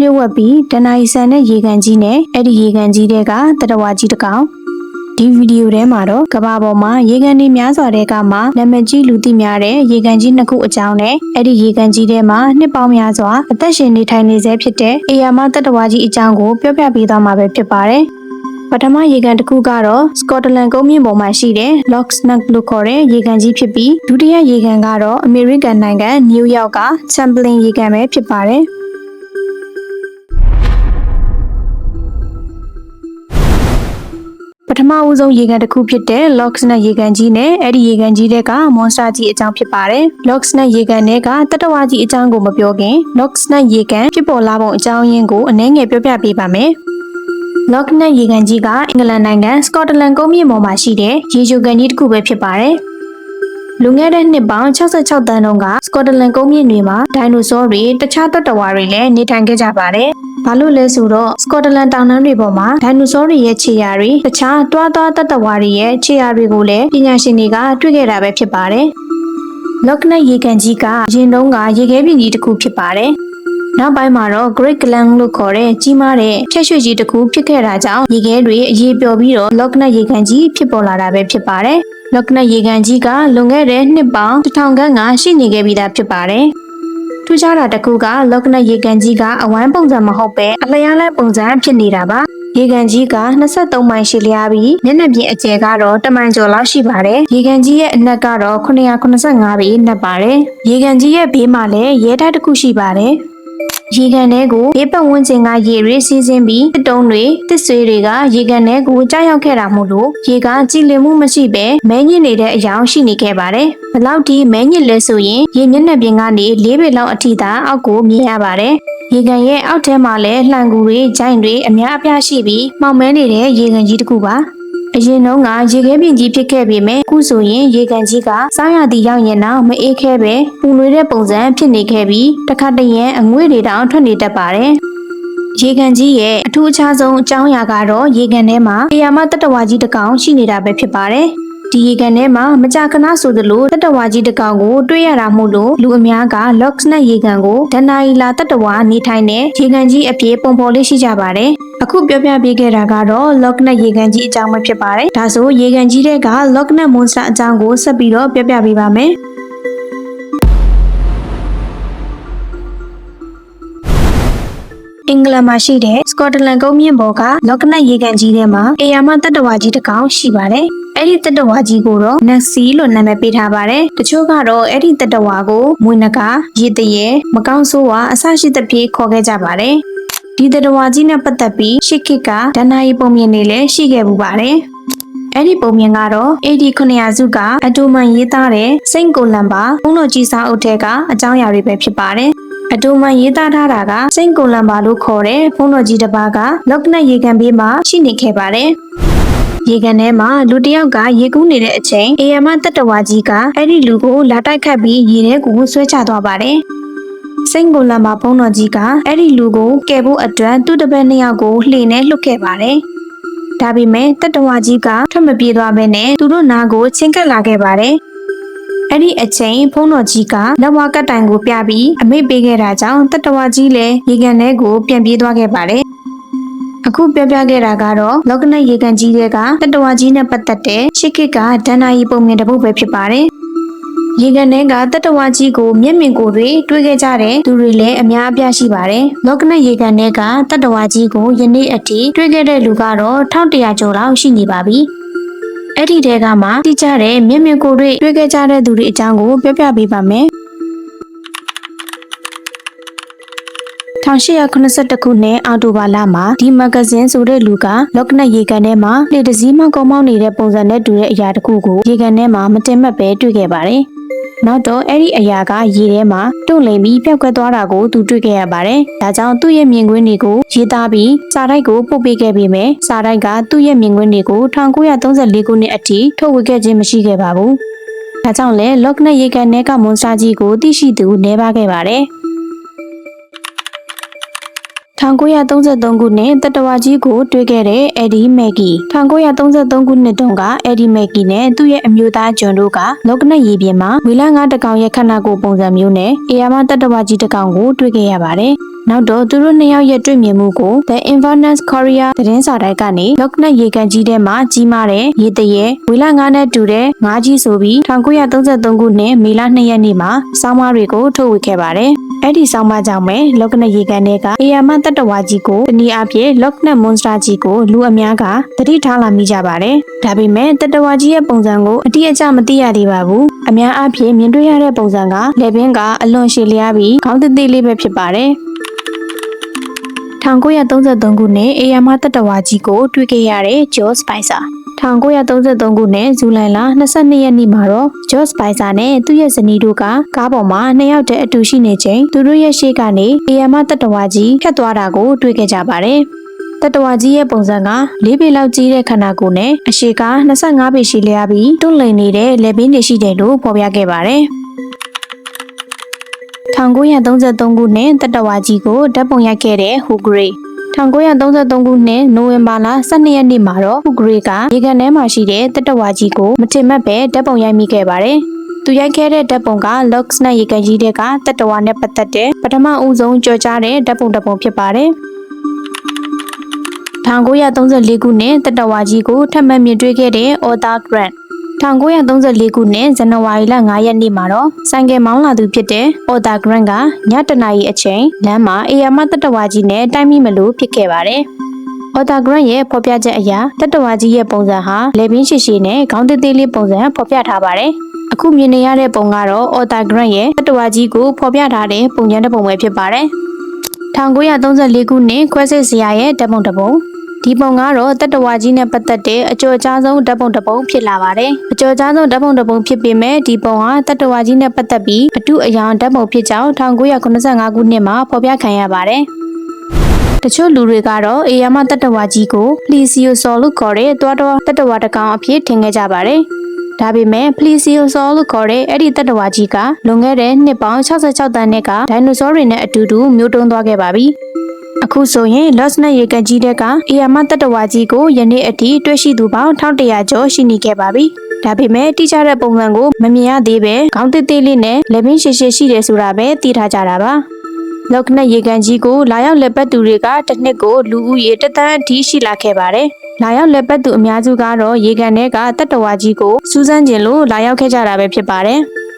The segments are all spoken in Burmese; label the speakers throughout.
Speaker 1: လျှို့ဝှက်ပြီးဒနာရီဆန်တဲ့ရေကန်ကြီးနဲ့အဲ့ဒီရေကန်ကြီးတဲ့ကတတဝါကြီးတစ်ကောင်ဒီဗီဒီယိုထဲမှာတော့ကဘာပေါ်မှာရေကန်တွေများစွာတဲ့ကမှာနာမည်ကြီးလူသိများတဲ့ရေကန်ကြီးနှစ်ခုအကြောင်းနဲ့အဲ့ဒီရေကန်ကြီးထဲမှာနှစ်ပေါင်းများစွာအသက်ရှင်နေထိုင်နေဆဲဖြစ်တဲ့အေယာမတတဝါကြီးအကြောင်းကိုပြောပြပေးသွားမှာပဲဖြစ်ပါတယ်ပထမရေကန်တစ်ခုကတော့စကော့တလန်ကုန်းမြင့်ပေါ်မှာရှိတဲ့ Locksnag လို့ခေါ်တဲ့ရေကန်ကြီးဖြစ်ပြီးဒုတိယရေကန်ကတော့အမေရိကန်နိုင်ငံနယူးယောက်က Champlain ရေကန်ပဲဖြစ်ပါတယ်။ ထမဦးဆုံးရေကန်တစ်ခုဖြစ်တဲ့ Locksnet ရေကန်ကြီးနဲ့အဲ့ဒီရေကန်ကြီးတဲ့က Monster ကြီးအကြောင်းဖြစ်ပါတယ်။ Locksnet ရေကန်တဲ့ကတတဝါကြီးအကြောင်းကိုမပြောခင် Locksnet ရေကန်ဖြစ်ပေါ်လာပုံအကြောင်းရင်းကိုအနည်းငယ်ပြောပြပေးပါမယ်။ Locksnet ရေကန်ကြီးကအင်္ဂလန်နိုင်ငံစကော့တလန်ကုန်းမြင့်ပေါ်မှာရှိတဲ့ရေချိုကန်ကြီးတစ်ခုပဲဖြစ်ပါတယ်။ လွန်ခဲ့တဲ့နှစ်ပေါင်း66တန်းတုန်းကစကော့တလန်ကုန်းမြင့်တွေမှာဒိုင်နိုဆောတွေတခြားတတဝါတွေလည်းနေထိုင်ခဲ့ကြပါတယ်။ဘာလို့လဲဆိုတော့စကော့တလန်တောင်တန်းတွေပေါ်မှာဒိုင်နိုဆောတွေရဲ့ခြေရာတွေတခြားတွားတွားတတဝါတွေရဲ့ခြေရာတွေကိုလည်းပညာရှင်တွေကတွေ့ခဲ့တာပဲဖြစ်ပါတယ်။လော့ကနက်ရေကန်ကြီးကအရင်တုန်းကရေခဲပြင်ကြီးတစ်ခုဖြစ်ပါတယ်။နောက်ပိုင်းမှာတော့ Great Glen လို့ခေါ်တဲ့ကြီးမားတဲ့ဖြက်ရွှေ့ကြီးတစ်ခုဖြစ်ခဲ့တာကြောင့်ရေခဲတွေအရေးပျော်ပြီးတော့လော့ကနက်ရေကန်ကြီးဖြစ်ပေါ်လာတာပဲဖြစ်ပါတယ်။ လော့ကနက်ရေကန်ကြီးကလွန်ခဲ့တဲ့နှစ်ပေါင်း1000ခန့်ကရှိနေခဲ့ပြီးသားဖြစ်ပါတယ်။ထူးခြားတာတစ်ခုကလော့ကနက်ရေကန်ကြီးကအဝမ်းပုံစံမဟုတ်ပဲအလျားလဲပုံစံဖြစ်နေတာပါ။ရေကန်ကြီးက23မိုင်ရှည်လျားပြီးမျက်နှာပြင်အကျယ်ကတော့တမန်ကျော်လောက်ရှိပါတယ်။ရေကန်ကြီးရဲ့အနက်ကတော့985ပေနက်ပါတယ်။ရေကန်ကြီးရဲ့ဘေးမှာလည်းရဲတိုက်တစ်ခုရှိပါတယ်။ ရေကန်ထဲကိုဘေးပတ်ဝန်းကျင်ကရေတွေစီးဆင်းပြီးတစ်တုံးတွေတစ်ဆွေတွေကရေကန်ထဲကိုကြားရောက်ခဲ့တာမို့လို့ရေကကြည်လင်မှုမရှိပဲမဲညစ်နေတဲ့အယောင်ရှိနေခဲ့ပါတယ်။ဘလောက်ဒီမဲညစ်လဲဆိုရင်ရေမျက်နှာပြင်ကနေ၄ပေလောက်အထိသာအောက်ကိုမြင်ရပါတယ်။ရေကန်ရဲ့အောက်ထဲမှာလည်းလှန်ကူတွေ၊ဂျိုင်းတွေအများအပြားရှိပြီးမှောင်မဲနေတဲ့ရေကန်ကြီးတစ်ခုပါ။ အရင်တုန်းကရေခဲပြင်ကြီးဖြစ်ခဲ့ပေမဲ့အခုဆိုရင်ရေကန်ကြီးကစားရသည့်ရောက်ရင်တော့မအေးခဲပဲပူနွေးတဲ့ပုံစံဖြစ်နေခဲ့ပြီးတစ်ခါတည်းရန်အငွေ့တွေတောင်ထွက်နေတတ်ပါတယ်။ရေကန်ကြီးရဲ့အထူးအခြားဆုံးအကြောင်းအရာကတော့ရေကန်ထဲမှာအေယာမတတဝါကြီးတစ်ကောင်ရှိနေတာပဲဖြစ်ပါတယ်။ ဒီရေကန်ထဲမှာမကြာခဏဆိုသလိုတတဝါကြီးတစ်ကောင်ကိုတွေ့ရတာမို့လို့လူအများက Locksnet ရေကန်ကိုဒနာရီလာတတဝါနေထိုင်တဲ့ရေကန်ကြီးအပြေပုံပေါ်လေးရှိကြပါတယ်။အခုပြောပြပေးခဲ့တာကတော့ Locknet ရေကန်ကြီးအကြောင်းပဲဖြစ်ပါတယ်။ဒါဆိုရေကန်ကြီးတဲ့က Locknet Monster အကြောင်းကိုဆက်ပြီးတော့ပြောပြပေးပါမယ်။ အင်္ဂလန်မှာရှိတဲ့စကော့တလန်ကုန်းမြင့်ပေါ်ကလော့ကနက်ရေကန်ကြီးထဲမှာအေယာမတတ္တဝါကြီးတစ်ကောင်ရှိပါတယ်။အဲ့ဒီတတ္တဝါကြီးကိုတော့နက်စီလို့နာမည်ပေးထားပါတယ်။တချို့ကတော့အဲ့ဒီတတ္တဝါကိုမွေနဂါရေတရေမကောင်းဆိုးဝါအဆရှိသဖြင့်ခေါ်ခဲ့ကြပါတယ်။ဒီတတ္တဝါကြီးနဲ့ပတ်သက်ပြီးရှစ်ခေတ်ကဒဏ္ဍာရီပုံမြင်တွေလည်းရှိခဲ့ပူပါတယ်။ အဲ့ဒီပုံမြင်ကတော့ AD 900စုကအတူမန်ရေးသားတဲ့စိန့်ကိုလံပါဘုံတော်ကြီးစာအုပ်ထဲကအကြောင်းအရာတွေပဲဖြစ်ပါတယ်။အတူမှရေးသားထားတာကစိန့်ကိုလံပါလို့ခေါ်တဲ့ဘုန်းတော်ကြီးတစ်ပါးကလော့ကနက်ရေကန်ဘေးမှာရှိနေခဲ့ပါတယ်။ရေကန်ထဲမှာလူတစ်ယောက်ကရေကူးနေတဲ့အချိန်အေယမတတဝါကြီးကအဲ့ဒီလူကိုလာတိုက်ခတ်ပြီးရေထဲကိုဆွဲချသွားပါတယ်။စိန့်ကိုလံပါဘုန်းတော်ကြီးကအဲ့ဒီလူကိုကယ်ဖို့အတွက်သူ့တပည့်နှစ်ယောက်ကိုလှေနဲ့လွတ်ခဲ့ပါတယ်။ ဒါပေမဲ့တတဝါကြီးကထွက်မပြေးသွားဘဲနဲ့သူတို့နာကိုချင်းကပ်လာခဲ့ပါတယ်။အဲ့ဒီအချိန်ဖုန်းတော်ကြီးကလက်ဝါကတ်တိုင်ကိုပြပြီးအမိတ်ပေးခဲ့တာကြောင့်တတဝါကြီးလည်းရေကန်ထဲကိုပြန်ပြေးသွားခဲ့ပါတယ်။အခုပြောပြခဲ့တာကတော့လောကနက်ရေကန်ကြီးတွေကတတဝါကြီးနဲ့ပတ်သက်တဲ့ရှစ်ခေတ်ကဒဏ္ဍာရီပုံမြင်တစ်ပုဒ်ပဲဖြစ်ပါတယ်။ ရေကန်ထဲကတတဝါကြီးကိုမျက်မြင်ကိုယ်တွေတွေ့ခဲ့ကြတဲ့သူတွေလည်းအများအပြားရှိပါတယ်။လောကနက်ရေကန်ထဲကတတဝါကြီးကိုယနေ့အထိတွေ့ခဲ့တဲ့လူကတော့1100ကျော်လောက်ရှိနေပါပြီ။အဲ့ဒီတဲကမှတိကျတဲ့မျက်မြင်ကိုယ်တွေ့တွေ့ခဲ့ကြတဲ့သူတွေအကြောင်းကိုပြောပြပေးပါမယ်။1882ခုနှစ်အောက်တိုဘာလမှာဒီမဂဇင်းဆိုတဲ့လူကလော့ကနက်ရေကန်ထဲမှာလေတစည်းမကုံမောင်းနေတဲ့ပုံစံနဲ့တူတဲ့အရာတစ်ခုကိုရေကန်ထဲမှာမတင်မတ်ပဲတွေ့ခဲ့ပါတယ်။ နောက်တော့အဲ့ဒီအရာကရေထဲမှာတွန့်လိမ်ပြီးပျောက်ကွယ်သွားတာကိုသူတွေ့ခဲ့ရပါတယ်။ဒါကြောင့်သူ့ရဲ့မြင်ကွင်းတွေကိုရေးသားပြီးစာတိုက်ကိုပို့ပေးခဲ့ပေမဲ့စာတိုက်ကသူ့ရဲ့မြင်ကွင်းတွေကို1934ခုနှစ်အထိထုတ်ဝေခဲ့ခြင်းမရှိခဲ့ပါဘူး။ဒါကြောင့်လဲလော့ကနက်ရေကန်ထဲကမွန်စတာကြီးကိုသိရှိသူနေပါခဲ့ပါတယ်။ 1933ခုနှစ်တတဝါကြီးကိုတွေ့ခဲ့တဲ့အက်ဒီမက်ဂီ1933ခုနှစ်တုန်းကအက်ဒီမက်ဂီနဲ့သူ့ရဲ့အမျိုးသားဂျွန်တို့ကလောကနက်ရေပြင်မှာဝီလာငါးတစ်ကောင်ရဲ့ခန္ဓာကိုယ်ပုံစံမျိုးနဲ့အေယာမတတဝါကြီးတစ်ကောင်ကိုတွေ့ခဲ့ရပါတယ်နောက်တော့သူတို့နှစ်ယောက်ရဲ့တွေ့မြင်မှုကို The Inverness Korea သတင်းစာတိုက်ကနေလောကနက်ရေကန်ကြီးထဲမှာကြီးမားတဲ့ရေတရဲဝီလာငါးနဲ့တူတဲ့ငါးကြီးဆိုပြီး1933ခုနှစ်မေလ2ရက်နေ့မှာစောင်းမတွေကိုထုတ်ဝေခဲ့ပါတယ်။ အဲ့ဒီစောင်းမကြောင့်ပဲလောကနက်ရေကန်တွေကအေယာမတတဝါကြီးကိုတနည်းအားဖြင့်လောကနက်မွန်စတာကြီးကိုလူအများကသတိထားလာမိကြပါတယ်။ဒါပေမဲ့တတဝါကြီးရဲ့ပုံစံကိုအတိအကျမသိရသေးပါဘူး။အများအားဖြင့်မြင်တွေ့ရတဲ့ပုံစံကလေပင်ကအလွန်ရှည်လျားပြီးခေါင်းသေးသေးလေးပဲဖြစ်ပါတယ်။1933ခုနှစ်အေယာမတတဝါကြီးကိုတွေ့ခဲ့ရတဲ့ဂျော့စပိုင်ဆာ 1933ခုနှစ်ဇူလိုင်လ22ရက်နေ့မှာတော့ဂျော့စပိုင်ဆာနဲ့သူ့ရဲ့ဇနီးတို့ကကားပေါ်မှာနှစ်ယောက်တည်းအတူရှိနေချိန်သူတို့ရဲ့ရှေ့ကနေအေယာမတတဝါကြီးဖြတ်သွားတာကိုတွေ့ခဲ့ကြပါတယ်တတဝါကြီးရဲ့ပုံစံက၄ပေလောက်ကြီးတဲ့ခန္ဓာကိုယ်နဲ့အရှိက25ပေရှိလျားပြီးတွန့်လည်နေတဲ့လက်ပင်တွေရှိတယ်လို့ဖော်ပြခဲ့ပါတယ်။1933ခုနှစ်တတဝါကြီးကိုဓာတ်ပုံရိုက်ခဲ့တဲ့ဟူဂရေ 1933ခုနှစ်နိုဝင်ဘာလ12ရက်နေ့မှာတော့ဟူဂရေကရေကန်ထဲမှာရှိတဲ့တတဝါကြီးကိုမထင်မှတ်ပဲဓာတ်ပုံရိုက်မိခဲ့ပါတယ်။သူရိုက်ခဲ့တဲ့ဓာတ်ပုံက Lux နဲ့ရေကန်ကြီးတဲ့ကတတဝါနဲ့ပတ်သက်တဲ့ပထမဦးဆုံးကြော်ကြားတဲ့ဓာတ်ပုံတစ်ပုံဖြစ်ပါတယ်။1934ခုနှစ်တတဝါကြီးကိုထပ်မံမြင်တွေ့ခဲ့တဲ့ Arthur Grant 1934ခုနှစ်ဇန်နဝါရီလ9ရက်နေ့မှာတော့ဆိုင်ကယ်မောင်းလာသူဖြစ်တဲ့ Arthur Grant ကညတနာရီအချိန်လမ်းမှာအေယာမတတဝါကြီးနဲ့တိုက်မိမလို့ဖြစ်ခဲ့ပါတယ်။ Arthur Grant ရဲ့ဖော်ပြချက်အရတတဝါကြီးရဲ့ပုံစံဟာလေပင်ရှိရှိနဲ့ခေါင်းသေးသေးလေးပုံစံဖော်ပြထားပါတယ်။အခုမြင်နေရတဲ့ပုံကတော့ Arthur Grant ရဲ့တတဝါကြီးကိုဖော်ပြထားတဲ့ပုံစံတစ်ပုံပဲဖြစ်ပါတယ်။1934ခုနှစ်ခွဲစစ်စရာရဲ့ဓာတ်ပုံတစ်ပုံ ဒီပုံကတော့တတဝါကြီးနဲ့ပတ်သက်တဲ့အကျော်ကြားဆုံးဓာတ်ပုံတစ်ပုံဖြစ်လာပါတယ်။အကျော်ကြားဆုံးဓာတ်ပုံတစ်ပုံဖြစ်ပေမဲ့ဒီပုံဟာတတဝါကြီးနဲ့ပတ်သက်ပြီးအတုအယောင်ဓာတ်ပုံဖြစ်ကြောင်း1985ခုနှစ်မှာဖော်ပြခံရပါတယ်။တချို့လူတွေကတော့အေယာမတတဝါကြီးကိုဖလီစီယိုဆော်လို့ခေါ်တဲ့တွားတော်တတဝါတကောင်အဖြစ်ထင်ခဲ့ကြပါတယ်။ဒါပေမဲ့ဖလီစီယိုဆော်လို့ခေါ်တဲ့အဲ့ဒီတတဝါကြီးကလွန်ခဲ့တဲ့နှစ်ပေါင်း66တန်းနှစ်ကဒိုင်နိုဆောတွေနဲ့အတူတူမျိုးတုံးသွားခဲ့ပါပြီ။ အခုဆိုရင် Lost နဲ့ရေကန်ကြီးတဲ့ကအေယာမတတဝါကြီးကိုယနေ့အထိတွေ့ရှိသူပေါင်း1100ကျော်ရှိနေခဲ့ပါပြီ။ဒါပေမဲ့တိကျတဲ့ပုံစံကိုမမြင်ရသေးပဲခေါင်းသေးသေးလေးနဲ့လက်ပင်ရှည်ရှည်ရှိတယ်ဆိုတာပဲသိထားကြတာပါ။လောက်ကနက်ရေကန်ကြီးကိုလာရောက်လက်ပတ်သူတွေကတစ်နှစ်ကိုလူဦးရေတသန်းအထိရှိလာခဲ့ပါတယ်။လာရောက်လက်ပတ်သူအများစုကတော့ရေကန်ထဲကတတဝါကြီးကိုစူးစမ်းကျင်လို့လာရောက်ခဲ့ကြတာပဲဖြစ်ပါတယ်။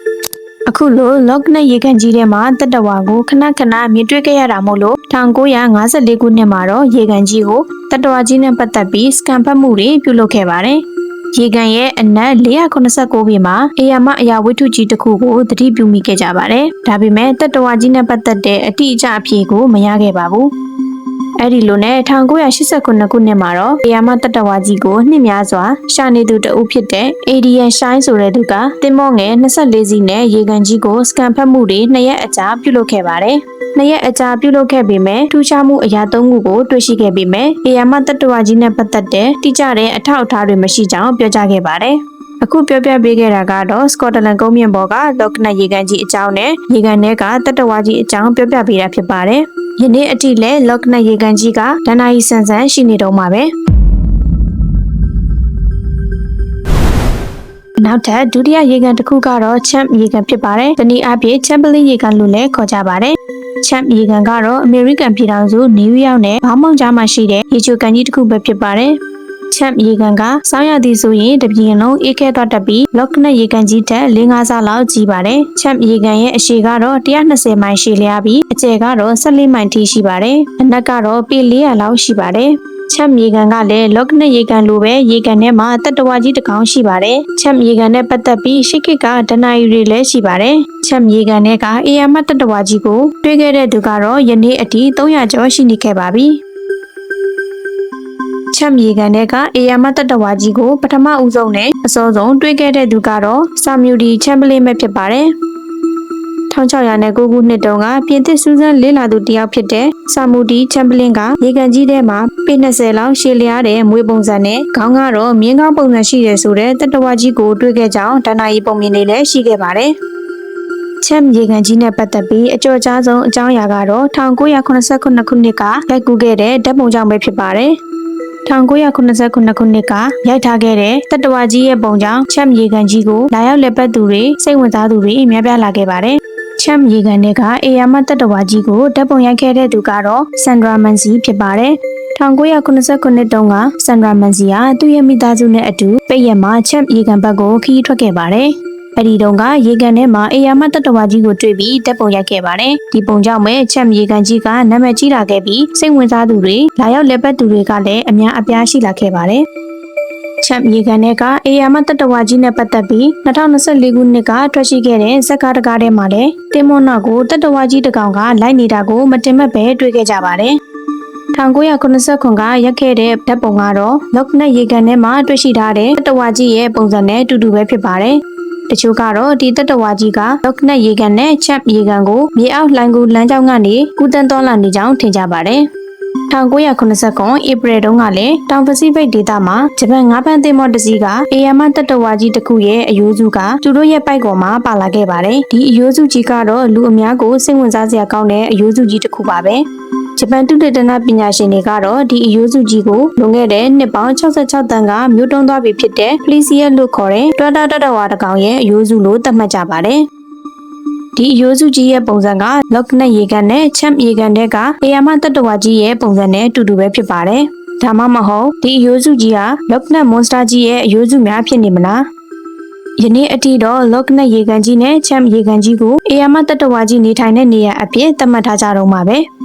Speaker 1: အခုလိုလော့ကနက်ရေကန်ကြီးထဲမှာတက်တဝါကိုခဏခဏမြင်တွေ့ခဲ့ရတာမို့လို့1954ခုနှစ်မှာတော့ရေကန်ကြီးကိုတက်တဝါကြီးနဲ့ပတ်သက်ပြီးစကန်ဖတ်မှုတွေပြုလုပ်ခဲ့ပါတယ်။ရေကန်ရဲ့အနက်489ပေမှာအေယာမအရာဝတ္ထုကြီးတစ်ခုကိုသတိပြုမိခဲ့ကြပါတယ်။ဒါပေမဲ့တက်တဝါကြီးနဲ့ပတ်သက်တဲ့အတိအကျအဖြေကိုမရခဲ့ပါဘူး။ အဲ့ဒီလိုနဲ့1989ခုနှစ်မှာတော့အေယာမတတဝါကြီးကိုနှစ်များစွာရှာနေသူတအုပ်ဖြစ်တဲ့ ADN Shine ဆိုတဲ့သူကတင်မော့ငယ်24စီးနဲ့ရေကန်ကြီးကိုစကန်ဖတ်မှုတွေနှစ်ရက်အကြာပြုလုပ်ခဲ့ပါတယ်။နှစ်ရက်အကြာပြုလုပ်ခဲ့ပေမဲ့ထူးခြားမှုအရာသုံးခုကိုတွေ့ရှိခဲ့ပေမဲ့အေယာမတတဝါကြီးနဲ့ပတ်သက်တဲ့တိကျတဲ့အထောက်အထားတွေမရှိကြောင်းပြောကြားခဲ့ပါတယ်။ အခုပြောပြပေးခဲ့တာကတော့စကော့တလန်ကုန်းမြင့်ပေါ်ကလော့ကနတ်ရေကန်ကြီးအကြောင်းနဲ့ရေကန်ထဲကတတဝါကြီးအကြောင်းပြောပြပေးတာဖြစ်ပါတယ်။ယနေ့အထိလည်းလော့ကနတ်ရေကန်ကြီးကဒဏ္ဍာရီဆန်ဆန်ရှိနေတော့မှာပဲနောက်ထပ်ဒုတိယရေကန်တစ်ခုကတော့ချမ်ရေကန်ဖြစ်ပါတယ်။ဒီနေ့အပြည့်ချမ်ပလင်းရေကန်လို့လည်းခေါ်ကြပါတယ်။ချမ်ရေကန်ကတော့အမေရိကန်ပြည်ထောင်စုနယူးယောက်နဲ့ဘောင်းမောင်ကြားမှာရှိတဲ့ရေချိုကန်ကြီးတစ်ခုပဲဖြစ်ပါတယ်။ ချမ်ရေကန်ကစောင်းရသည်ဆိုရင်တပြင်းလုံးအေးခဲသွားတတ်ပြီးလော့ကနက်ရေကန်ကြီးထက်၄၅ဆလောက်ကြီးပါတယ်။ချမ်ရေကန်ရဲ့အရှည်ကတော့120မိုင်ရှည်လျားပြီးအကျယ်ကတော့14မိုင်ထိရှိပါတယ်။အနက်ကတော့ပေ400လောက်ရှိပါတယ်။ချက်မြေကန်ကလည်းလော့ကနက်ရေကန်လိုပဲရေကန်ထဲမှာတက်တဝါကြီးတစ်ကောင်ရှိပါတယ်။ချက်မြေကန်နဲ့ပတ်သက်ပြီးရှစ်ကကဒနာယူတွေလည်းရှိပါတယ်။ချက်မြေကန်ထဲကအေယာမတက်တဝါကြီးကိုတွေ့ခဲ့တဲ့သူကတော့ယနေ့အထိ300ကျော်ရှိနေခဲ့ပါပြီ။ ချက်မြေကန်တဲ့ကအေယာမတတဝါကြီးကိုပထမဦးဆုံးနဲ့အစောဆုံးတွေ့ခဲ့တဲ့သူကတော့ဆာမြူဒီချမ်ပလင်းပဲဖြစ်ပါတယ်1609ခုနှစ်တုန်းကပြင်သစ်စူးစမ်းလေးလာသူတယောက်ဖြစ်တဲ့ဆာမူဒီချမ်ပလင်းကရေကန်ကြီးထဲမှာပေ20လောက်ရှည်လျားတဲ့မွေးပုံစံနဲ့ခေါင်းကတော့မြင်းကောင်းပုံစံရှိတယ်ဆိုတဲ့တတဝါကြီးကိုတွေ့ခဲ့ကြောင်းဒဏ္ဍာရီပုံမြင်တွေလည်းရှိခဲ့ပါတယ်။ချချက်ရေကန်ကြီးနဲ့ပတ်သက်ပြီးအကြော်ကြားဆုံးအကြောင်းအရာကတော့1989ခုနှစ်ကရိုက်ကူးခဲ့တဲ့ဓာတ်ပုံကြောင့်ပဲဖြစ်ပါတယ်။ 1989ခုနှစ်ကရိုက်ထားခဲ့တဲ့တတဝါကြီးရဲ့ပုံကြောင့်ချက်ရေကန်ကြီးကိုလာရောက်လက်ပတ်သူတွေစိတ်ဝင်စားသူတွေအများပြားလာခဲ့ပါတယ်။ချက်ရေကန်တွေကအေယာမတတဝါကြီးကိုဓာတ်ပုံရိုက်ခဲ့တဲ့သူကတော့ဆန်ဒရာမန်စီဖြစ်ပါတယ်။1989တုန်းကဆန်ဒရာမန်စီဟာသူ့ရဲ့မိသားစုနဲ့အတူပိတ်ရက်မှာချက်ရေကန်ဘက်ကိုခရီးထွက်ခဲ့ပါတယ်။ အဲ့ဒီတုန်းကရေကန်ထဲမှာအေယာမတတဝါကြီးကိုတွေ့ပြီးတပ်ပုံရိုက်ခဲ့ပါတယ်။ဒီပုံကြောင့်ပဲချက်ရေကန်ကြီးကနာမည်ကြီးလာခဲ့ပြီးစိတ်ဝင်စားသူတွေလာရောက်လက်ပတ်သူတွေကလည်းအများအပြားရှိလာခဲ့ပါတယ်။ချက်ရေကန်ထဲကအေယာမတတဝါကြီးနဲ့ပတ်သက်ပြီး2024ခုနှစ်ကထွက်ရှိခဲ့တဲ့ဇက်ကားတကားထဲမှာလည်းတင်မွန်နောက်ကိုတတဝါကြီးတစ်ကောင်ကလိုက်နေတာကိုမတင်မဲ့ပဲတွေ့ခဲ့ကြပါတယ်။1989ကရက်ခဲ့တဲ့ဓာတ်ပုံကတော့လော့ကနက်ရေကန်ထဲမှာတွေ့ရှိထားတဲ့တတဝါကြီးရဲ့ပုံစံနဲ့အတူတူပဲဖြစ်ပါတယ်။ တချို့ကတော့ဒီတတဝါကြီးကလော့ကနက်ရေကန်နဲ့ချက်ရေကန်ကိုမြေအောက်လှိုင်းကူလမ်းကြောင်းကနေကူးတန်းသွားလာနေကြောင်းထင်ကြပါတယ်။1989ဧပြီတုန်းကလည်းတောင်ပစိဖိတ်ဒေသမှာဂျပန်ငါးဖမ်းသင်္ဘောတစ်စီးကအေယာမတတဝါကြီးတစ်ခုရဲ့အယိုးစုကသူတို့ရဲ့ပိုက်ကော်မှာပါလာခဲ့ပါတယ်။ဒီအယိုးစုကြီးကတော့လူအများကိုစိတ်ဝင်စားစရာကောင်းတဲ့အယိုးစုကြီးတစ်ခုပါပဲ။ ဂျပန်တုတေတနာပညာရှင်တွေကတော့ဒီအယိုးစုကြီးကိုလွန်ခဲ့တဲ့နှစ်ပေါင်း66တန်းကမြို့တုံးသွားပြီဖြစ်တဲ့ Felicia လို့ခေါ်တဲ့တွာတာတတဝါတစ်ကောင်ရဲ့အယိုးစုလို့သတ်မှတ်ကြပါတယ်။ဒီအယိုးစုကြီးရဲ့ပုံစံကလော့ကနက်ရေကန်နဲ့ချမ်ရေကန်တဲ့ကအေယာမတတဝါကြီးရဲ့ပုံစံနဲ့အတူတူပဲဖြစ်ပါတယ်။ဒါမှမဟုတ်ဒီအယိုးစုကြီးဟာလော့ကနက်မွန်စတာကြီးရဲ့အယိုးစုများဖြစ်နေမလား။ယနေ့အထိတော့လော့ကနက်ရေကန်ကြီးနဲ့ချမ်ရေကန်ကြီးကိုအေယာမတတဝါကြီးနေထိုင်တဲ့နေရာအဖြစ်သတ်မှတ်ထားကြတော့မှာပဲ။